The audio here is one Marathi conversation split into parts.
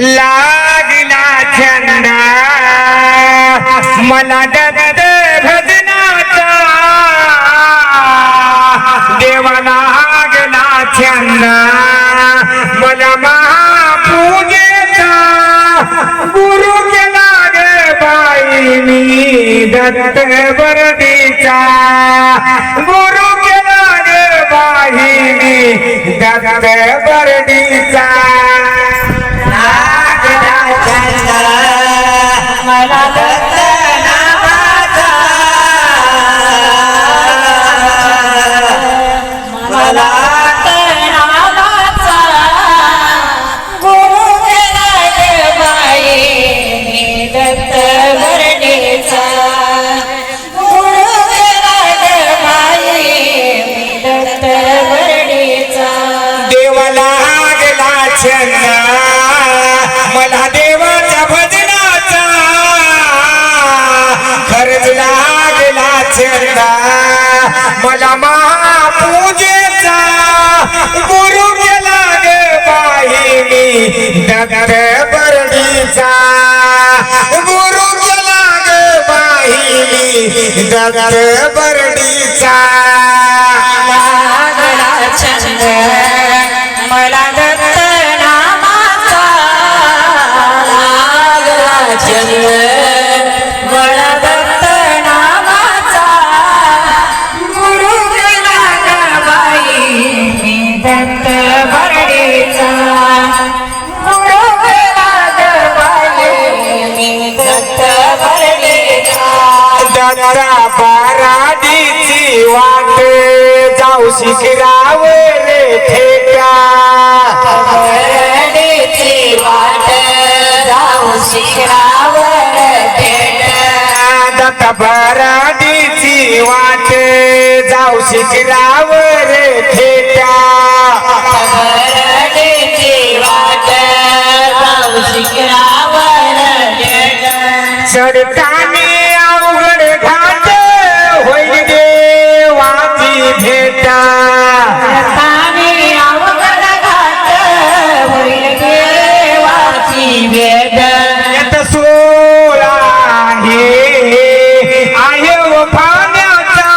लागला छंद मला दत्त भजनाचा देवा लागला छंद मला महापूजेचा गुरु केला गे बाई मी. दत्त वरदीचा गुरु केला गे बाई मी. दत्त वरदीचा गेला मला देवाच्या भजनाचा खरंच लागला छंद मला महापूजेचा गुरु केला ग बाई मी दत्त बरडीचा गुरु केला ग बाई मी दत्त बरडीचा दत्ता पराडीची वाट. जाऊ शिकराव रे थेटा बरडीची वाट जाऊ शिखरावर भेट दत्ता पराडीची वाट. जाऊ शिकराव रे थेटा बरडीची वाट जाऊ देवाची भेट सोळा हे आहे व पाण्याचा.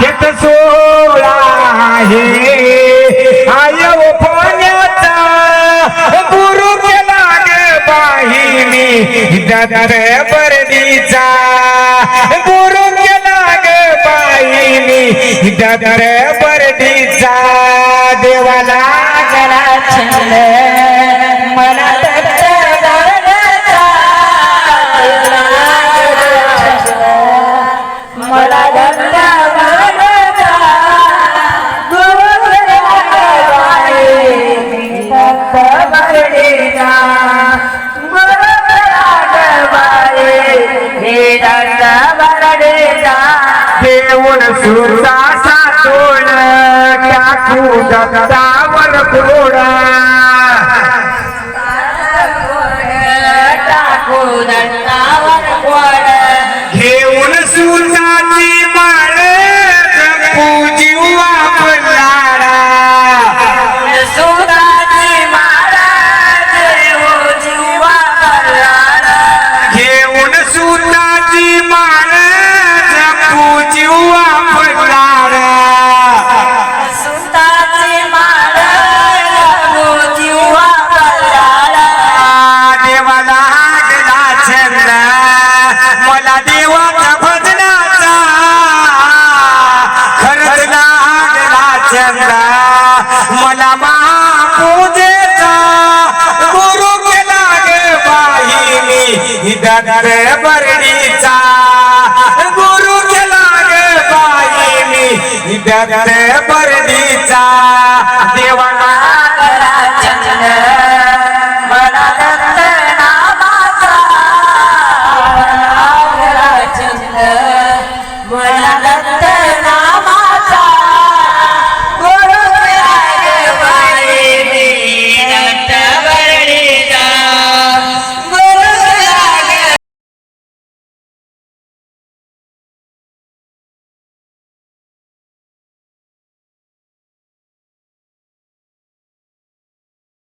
येत सोळा हे आहे व पाण्याचा. गुरु केला गे बाहिनी. ददर परदीचा गुरु केला गे बाहिनी. ददर बर्डीचा देवाला लागला छंद सुरसा सुरता सातोड टाकू दत्तावर कोडा बाईनी ददर बर्डीचा गुरु केला गे बाईनी ददर बर्डीचा